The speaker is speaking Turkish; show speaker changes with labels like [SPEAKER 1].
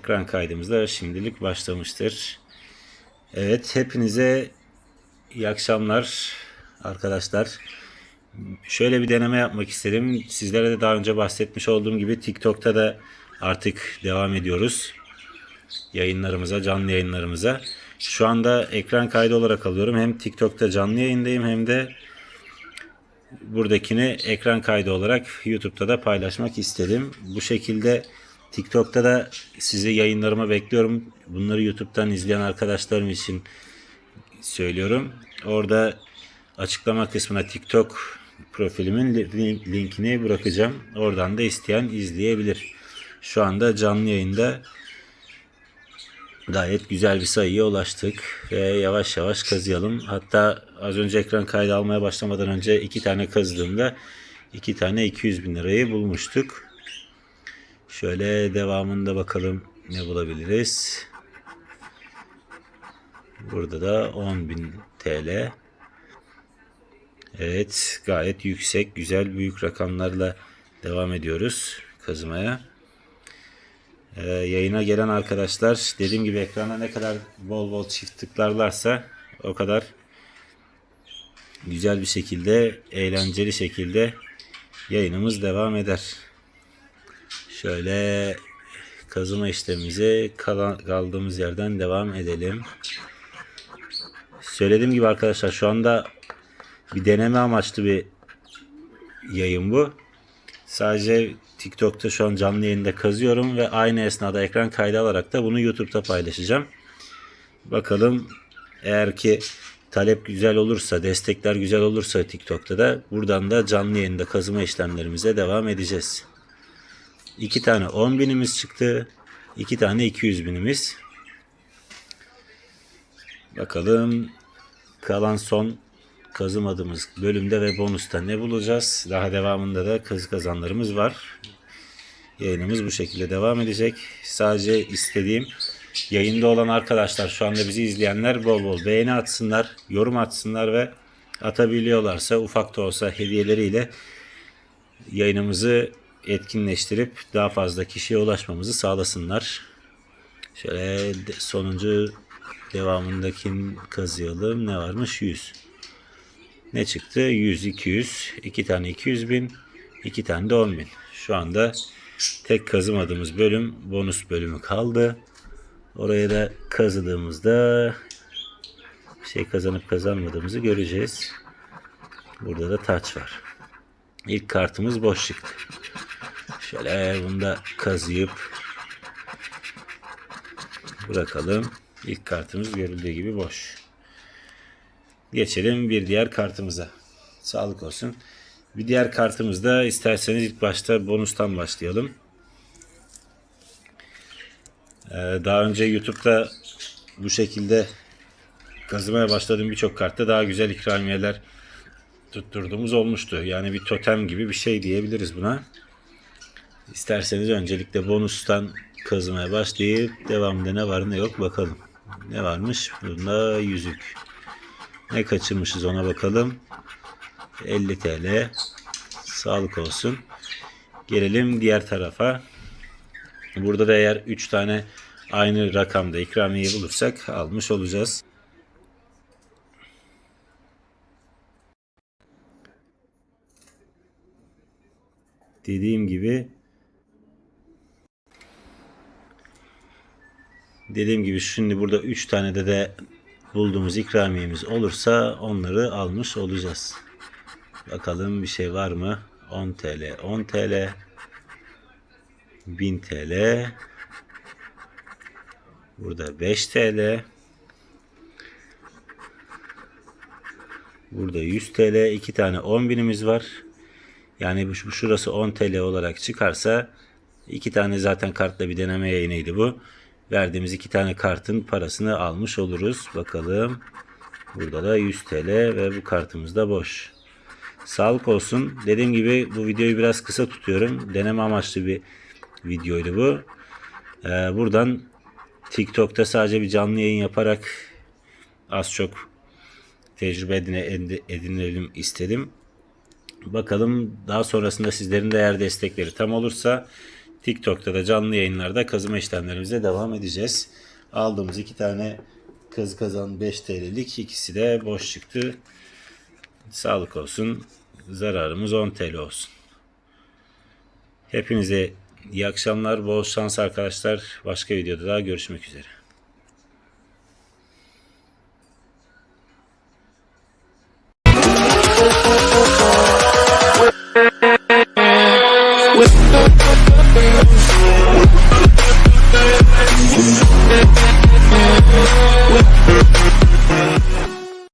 [SPEAKER 1] ekran kaydımız da şimdilik başlamıştır. Evet hepinize iyi akşamlar arkadaşlar. Şöyle bir deneme yapmak istedim. Sizlere de daha önce bahsetmiş olduğum gibi TikTok'ta da artık devam ediyoruz. Yayınlarımıza, canlı yayınlarımıza. Şu anda ekran kaydı olarak alıyorum. Hem TikTok'ta canlı yayındayım hem de buradakini ekran kaydı olarak YouTube'da da paylaşmak istedim. Bu şekilde TikTok'ta da sizi yayınlarıma bekliyorum. Bunları YouTube'dan izleyen arkadaşlarım için söylüyorum. Orada açıklama kısmına TikTok profilimin li- linkini bırakacağım. Oradan da isteyen izleyebilir. Şu anda canlı yayında gayet güzel bir sayıya ulaştık ve yavaş yavaş kazıyalım. Hatta az önce ekran kaydı almaya başlamadan önce iki tane kazdığımda iki tane 200 bin lirayı bulmuştuk. Şöyle devamında bakalım ne bulabiliriz. Burada da 10.000 TL. Evet gayet yüksek güzel büyük rakamlarla devam ediyoruz kazımaya. Ee, yayına gelen arkadaşlar dediğim gibi ekrana ne kadar bol bol çift tıklarlarsa o kadar güzel bir şekilde eğlenceli şekilde yayınımız devam eder. Şöyle kazıma işlemimize kaldığımız yerden devam edelim. Söylediğim gibi arkadaşlar şu anda bir deneme amaçlı bir yayın bu. Sadece TikTok'ta şu an canlı yayında kazıyorum ve aynı esnada ekran kaydı alarak da bunu YouTube'da paylaşacağım. Bakalım eğer ki talep güzel olursa, destekler güzel olursa TikTok'ta da buradan da canlı yayında kazıma işlemlerimize devam edeceğiz. İki tane 10 binimiz çıktı. iki tane 200 binimiz. Bakalım kalan son kazımadığımız bölümde ve bonusta ne bulacağız? Daha devamında da kazı kazanlarımız var. Yayınımız bu şekilde devam edecek. Sadece istediğim yayında olan arkadaşlar şu anda bizi izleyenler bol bol beğeni atsınlar, yorum atsınlar ve atabiliyorlarsa ufak da olsa hediyeleriyle yayınımızı etkinleştirip daha fazla kişiye ulaşmamızı sağlasınlar. Şöyle sonuncu devamındakini kazıyalım. Ne varmış? 100. Ne çıktı? 100, 200. 2 tane 200 bin. 2 tane de 10 bin. Şu anda tek kazımadığımız bölüm bonus bölümü kaldı. Oraya da kazıdığımızda şey kazanıp kazanmadığımızı göreceğiz. Burada da taç var. İlk kartımız boş çıktı. Şöyle bunu da kazıyıp bırakalım. İlk kartımız görüldüğü gibi boş. Geçelim bir diğer kartımıza. Sağlık olsun. Bir diğer kartımızda isterseniz ilk başta bonustan başlayalım. Ee, daha önce YouTube'da bu şekilde kazımaya başladığım birçok kartta daha güzel ikramiyeler tutturduğumuz olmuştu. Yani bir totem gibi bir şey diyebiliriz buna. İsterseniz öncelikle bonustan kazımaya başlayıp devamında ne var ne yok bakalım. Ne varmış? Bunda yüzük. Ne kaçırmışız ona bakalım. 50 TL. Sağlık olsun. Gelelim diğer tarafa. Burada da eğer 3 tane aynı rakamda ikramiye bulursak almış olacağız. Dediğim gibi Dediğim gibi şimdi burada 3 tane de de bulduğumuz ikramiyemiz olursa onları almış olacağız. Bakalım bir şey var mı? 10 TL, 10 TL, 1000 TL, burada 5 TL, burada 100 TL, 2 tane 10 binimiz var. Yani bu şurası 10 TL olarak çıkarsa iki tane zaten kartla bir deneme yayınıydı bu. Verdiğimiz iki tane kartın parasını almış oluruz. Bakalım. Burada da 100 TL ve bu kartımız da boş. Sağlık olsun. Dediğim gibi bu videoyu biraz kısa tutuyorum. Deneme amaçlı bir videoydu bu. Ee, buradan TikTok'ta sadece bir canlı yayın yaparak az çok tecrübe edine- edinelim istedim. Bakalım daha sonrasında sizlerin de eğer destekleri tam olursa TikTok'ta da canlı yayınlarda kazıma işlemlerimize devam edeceğiz. Aldığımız iki tane kazı kazan 5 TL'lik ikisi de boş çıktı. Sağlık olsun. Zararımız 10 TL olsun. Hepinize iyi akşamlar, bol şans arkadaşlar. Başka videoda daha görüşmek üzere.
[SPEAKER 2] with